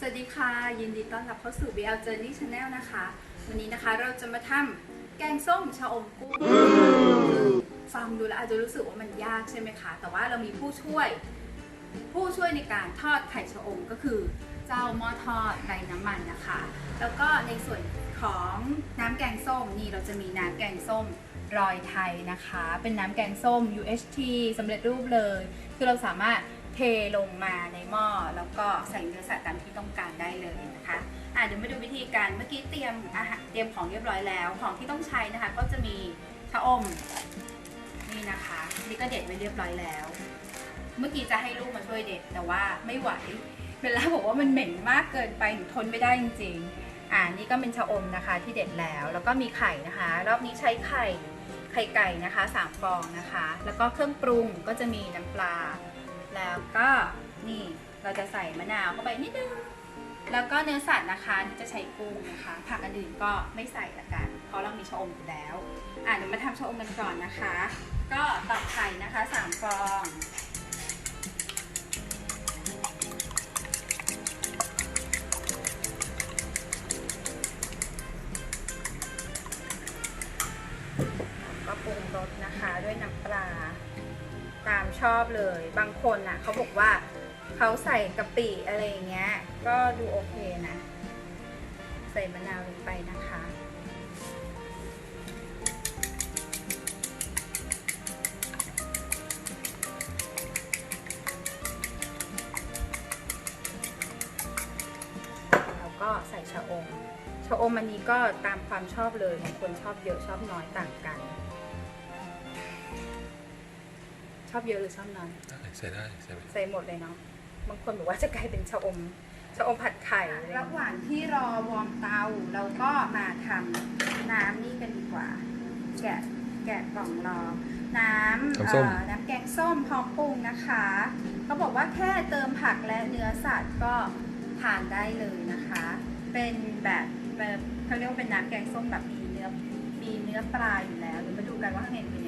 สวัสดีค่ะ ยินดีต้อนรับเข้าสู่ BL Journey Channel นะคะ วันนี้นะคะเราจะมาทำแกงส้มชะอมกุ้งฟังดูแล้วอาจจะรู้สึกว่ามันยากใช่ไหมคะ แต่ว่าเรามีผู้ช่วย ผู้ช่วยในการทอดไข่ชะอมก็คือ เจ้าหม้อทอดไร้น้ำมันนะคะ แล้วก็ในส่วนของน้ำแกงส้มนี่เราจะมีน้ำแกงส้มรอยไทยนะคะ เป็นน้ำแกงส้ม UHT สำเร็จรูปเลย คือเราสามารถ เทลงมาในหม้อแล้วก็ใส่เนื้อสัตว์ตามที่ต้องการได้เลยนะคะอะเดี๋ยวมาดูวิธีการเมื่อกี้เตรียมอาหารเตรียมของเรียบร้อยแล้ว ของที่ต้องใช้นะคะ ก็จะมีชะอมนี่นะคะนี่ก็เด็ดไว้เรียบร้อยแล้ว เมื่อกี้จะให้ลูกมาช่วยเด็ดแต่ว่าไม่ไหวเบลล่าบอกว่ามันเหม็นมากเกินไปหนูทนไม่ได้จริงๆอ่านี่ก็เป็นชะอมนะคะที่เด็ดแล้ว แล้วก็มีไข่นะคะ รอบนี้ใช้ไข่ไข่ไก่นะคะสามฟองนะคะ แล้วก็เครื่องปรุงก็จะมีน้ำปลา แล้วก็นี่เราจะใส่มะนาวเข้าไปนิดนึง แล้วก็เนื้อสัตว์นะคะนี่จะใช้กุ้งนะคะ ผักอันอื่นก็ไม่ใส่ละกัน เพราะเรามีชะอมอยู่แล้ว อะเดี๋ยวมาทำชะอมกันก่อนนะคะ ก็ตอกไข่นะคะสามฟองก็ปรุงรสนะคะด้วยน้ำปลา ตามชอบเลย บางคนน่ะเขาบอกว่าเขาใส่กะปิอะไรอย่างเงี้ย ก็ดูโอเคนะ ใส่มะนาวลงไปนะคะ แล้วก็ใส่ชะอม ชะอมอันนี้ก็ตามความชอบเลยบางคนชอบเยอะชอบน้อยต่างกัน ชอบเยอะหรือชอบน้อยได้ใส่ได้ใส่ไปใส่หมดเลยเนาะบางคนบอกว่าจะกลายเป็นชะอมชะอมผัดไข่ระหว่างที่รอวอร์มเตาเราก็มาทำน้ำนี่กันดีกว่า แกะแกะกล่องรอ น้ำเอ่อน้ำแกงส้มพร้อมปรุงนะคะเขาบอกว่าแค่เติมผักและเนื้อสัตว์ก็ทานได้เลยนะคะ เป็นแบบแบบเขาเรียกว่าเป็นน้ำแกงส้มแบบมีเนื้อมีเนื้อปลาอยู่แล้วเดี๋ยวมาดูกันว่าข้างในเป็นยังไง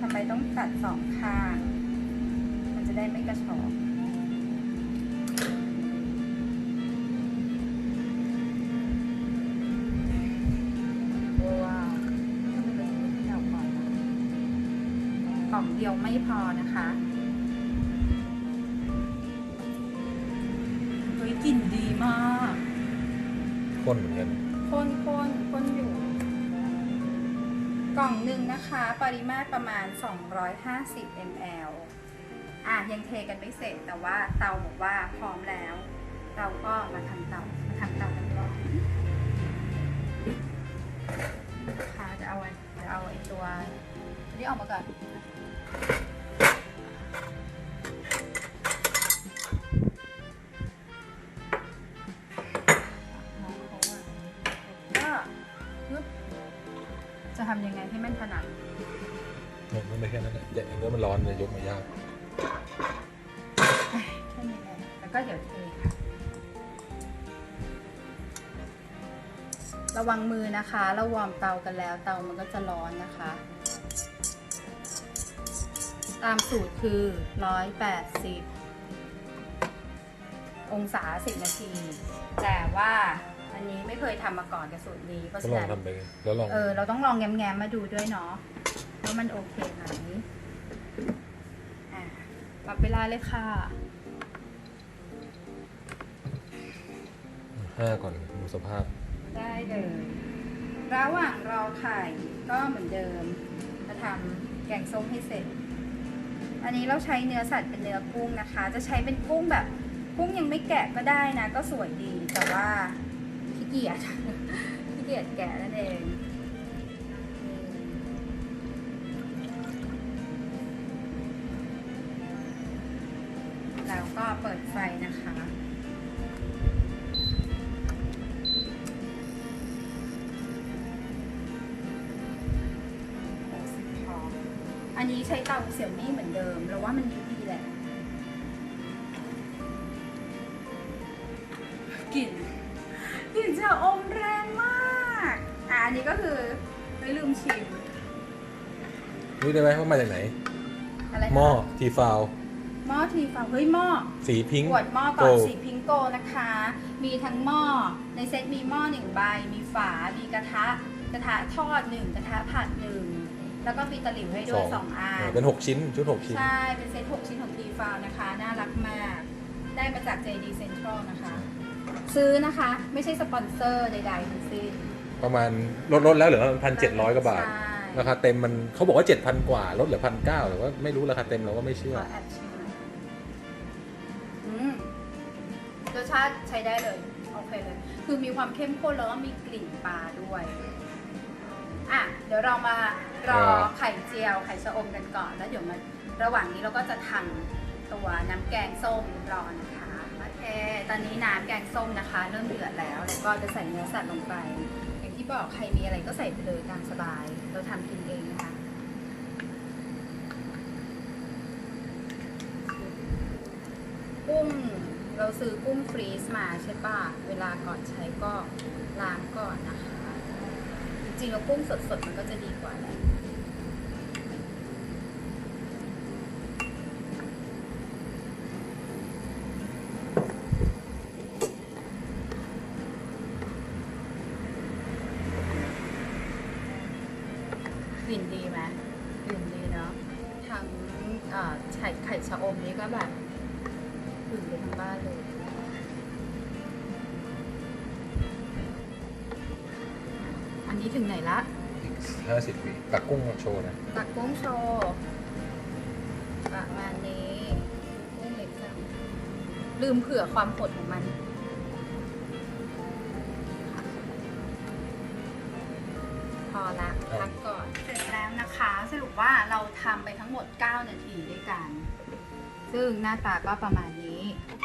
ทำไมต้องตัดสองข้าง มันจะได้ไม่กระชอกว้าวทำไมเป็นอย่างนี้ที่เราก่อนนะกล่องเดียวไม่พอนะคะเฮ้ยกลิ่นดีมาก ข้นเหมือนกัน ข้นข้นข้นอยู่ กล่องหนึ่งนะคะ ปริมาตรประมาณ 250 ml อะยังเทกันไม่เสร็จแต่ว่าเตาบอกว่าพร้อมแล้ว เราก็มาทำเตามาทำเตากันก่อนค่ะจะเอาไอ้จะเอาไอ้ตัวนี้ออกมาก่อน ยยกมายากแค่นี้แหละแล้วก็เดี๋ยวเทค่ะ ระวังมือนะคะ เราวอร์มเตากันแล้ว เตามันก็จะร้อนนะคะ ตามสูตรคือ 180 องศา 10 นาที แต่ว่าอันนี้ไม่เคยทำมาก่อนกับสูตรนี้เพราะก็ฉะลองนั้น ทำไปแล้วลอง เออ เราต้องลองแง้มๆมาดูด้วยเนาะว่ามันโอเคไหมอะ ปรับเวลาเลยค่ะ ห้าก่อนดูสภาพ ได้เลยระหว่างรอไข่ก็เหมือนเดิมจะทำแกงส้มให้เสร็จ อันนี้เราใช้เนื้อสัตว์เป็นเนื้อกุ้งนะคะ จะใช้เป็นกุ้งแบบ กุ้งยังไม่แกะก็ได้นะ ก็สวยดีแต่ว่าขี้เกียจ ขี้เกียจแกะนั่นเอง ก็เปิดไฟนะคะ60พออันนี้ใช้เตาเสี่ยวมี่เหมือนเดิมเราว่ามันดีดีแหละกลิ่นกลิ่นจะอมแรงมากอะอันนี้ก็คือไม่ลืมชิม รู้ได้ไหมว่ามาจากไหน อะไรคะหม้อทีฟาว หม้อทีฟังเฮ้ยหม้อสีพิงค์ขวดหม้อก่อนโกสีพิงโกนะคะ มีทั้งหม้อในเซตมีหม้อหนึ่งใบ มีฝา มีกระทะ กระทะทอดหนึ่งกระทะผัดหนึ่งแล้วก็มีตะหลิวให้ด้วยสองอัเออนเป็น 6 ชิ้น ชุด 6 ชิ้น ใช่ เป็นเซต 6 ชิ้นของทีฟาวนะคะ น่ารักมาก ได้มาจาก JD Central นะคะ ซื้อนะคะ ไม่ใช่สปอนเซอร์ใดๆทั้งสิ้นประมาณลดลดแล้วเหลือพันเจ็ดร้อยกว่าบาทใช่ราคาเต็มมันเขาบอกว่า 7,000 กว่า ลดเหลือพันเก้าแต่ว่าไม่รู้ราคาเต็มเราก็ไม่เชื่ขออแอบชิมหน่อยอื สชาติใช้ได้เลยโอเคเลย คือมีความเข้มข้นแล้วก็มีกลิ่นปลาด้วยอะเดี๋ยวเรามารอรอไข่เจียวไข่ชะอมกันก่อนแล้วเดี๋ยวมาระหว่างนี้เราก็จะทำตัวน้ำแกงส้มรอนะคะโอเคตอนนี้น้ำแกงส้มนะคะ เริ่มเดือดแล้วแล้วก็จะใส่เนื้อสัตว์ลงไป อย่างที่บอกใครมีอะไรก็ใส่ไปเลยตามสบาย เราทำกินเองนะคะกุ้ง เราซื้อกุ้งฟรีซมาใช่ป่ะเวลาก่อนใช้ก็ล้างก่อนนะคะ จริงๆแล้วกุ้งสดๆมันก็จะดีกว่าแหละ อันนี้ถึงไหนละอีก50วิตักกุ้งโชว์นะตักกุ้งโชว์ประมาณนี้กุ้งเล็กจังลืมเผื่อความขดของมัน พอละครับพักก่อน เสร็จแล้วนะคะ สรุปว่าเราทำไปทั้งหมด 9 นาทีด้วยกัน ซึ่งหน้าตาก็ประมาณนี้ โอเค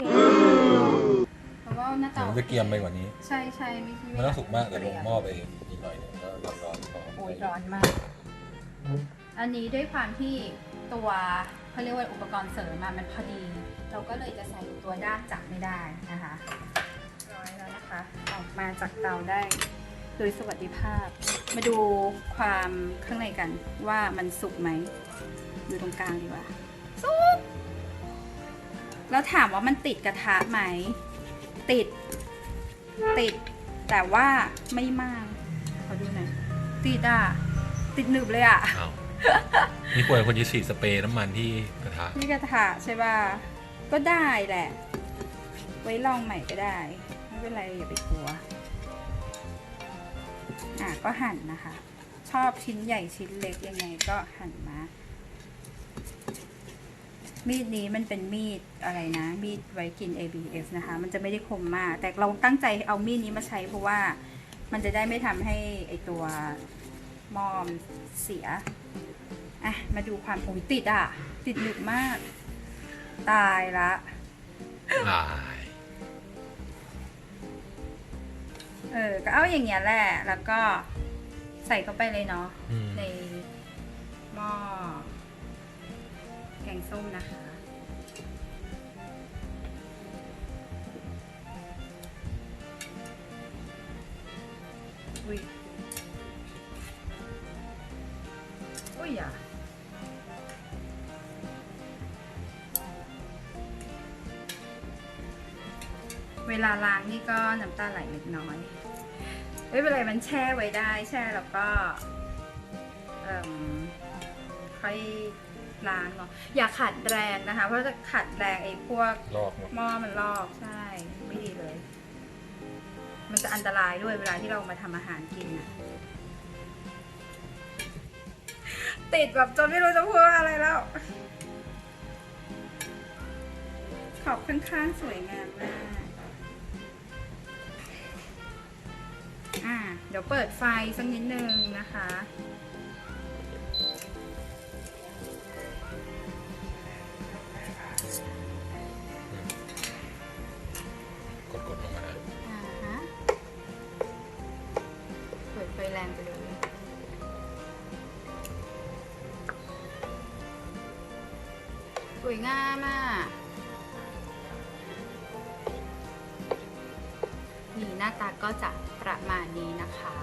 เพราะว่าหน้าตามันจะเกรียมไปกว่านี้ ใช่ใช่ไม่ใช่มันต้องสุกมากแต่ลงหม้อไปอีกห น่อยหนึงก็ร้อนๆพอโอ้ยร้อนมาก อันนี้ด้วยความที่ตัวเขาเรียกว่าอุปกรณ์เสริมมามันพอดี เราก็เลยจะใส่ตัวด้ามจับไม่ได้นะคะร้อยแล้วนะคะ ออกมาจากเตาได้ โดยสวัสดิภาพ มาดูความข้างในกันว่ามันสุกไหมอยู่ตรงกลางดีกว่า สุก แล้วถามว่ามันติดกระทะไหม ติด ติด แต่ว่าไม่มากขอ ดูหน่อยติดอะติดหนึบเลยอะอ้าวนี่ควรคนจะฉีดสเปรย์น้ำมันที่กระทะนี่กระทะใช่ป่ะก็ได้แหละ ไว้ลองใหม่ก็ได้ ไม่เป็นไรอย่าไปกลัวอะก็หั่นนะคะ ชอบชิ้นใหญ่ชิ้นเล็กยังไงก็หั่นมา มีดนี้มันเป็นมีดอะไรนะ มีดไว้กิน ABS นะคะ มันจะไม่ได้คมมาก แต่เราตั้งใจเอามีดนี้มาใช้เพราะว่า มันจะได้ไม่ทำให้ไอตัวหมอมเสีย อะ มาดูความโอ้ยติดอะ ติดหนึบมาก ตายละลายเออ ก็เอาอย่างเงี้ยแหละ แล้วก็ใส่เข้าไปเลยเนาะ อืม ในหม้อแกงส้มนะคะ อุ้ยอุ้ยอะเวลาล้างนี่ก็น้ำตาไหลเล็กน้อยไม่เป็นไรมันแช่ไว้ได้แช่แล้วก็เอ่มค่อยล้างเนาะอย่าขัดแรงนะคะ เพราะจะขัดแรงไอ้พวกลอกหมดหม้อมันลอกใช่ไม่ดีเลย มันจะอันตรายด้วยเวลาที่เรามาทำอาหารกินอะติดแบบจนไม่รู้จะพูดว่าอะไรแล้ว ขอบข้างๆสวยงามมากอ่าเดี๋ยวเปิดไฟสักนิดนึงนะคะ แรงไปเลยสวยงามอะนี่หน้าตาก็จะประมาณนี้นะคะ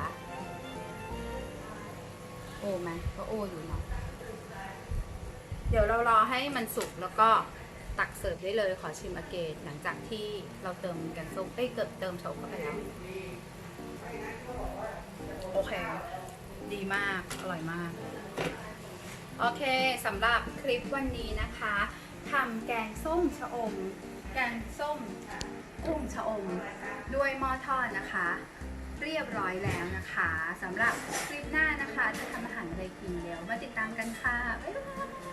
โอไหมก็โออยู่เนาะเดี๋ยวเรารอให้มันสุกแล้วก็ตักเสิร์ฟได้เลยขอชิมอเกตหลังจากที่เราเติมแกงส้มเอ้ยเกิดเติมโชกเข้าไปแล้ว โอเค ดีมาก อร่อยมาก โอเคสำหรับคลิปวันนี้นะคะทำแกงส้มชะอม แกงส้มกุ้งชะอม ด้วยหม้อทอดนะคะ เรียบร้อยแล้วนะคะสำหรับคลิปหน้านะคะ จะทำอาหารอะไรกินเดี๋ยวมาติดตามกันค่ะ บ๊ายบาย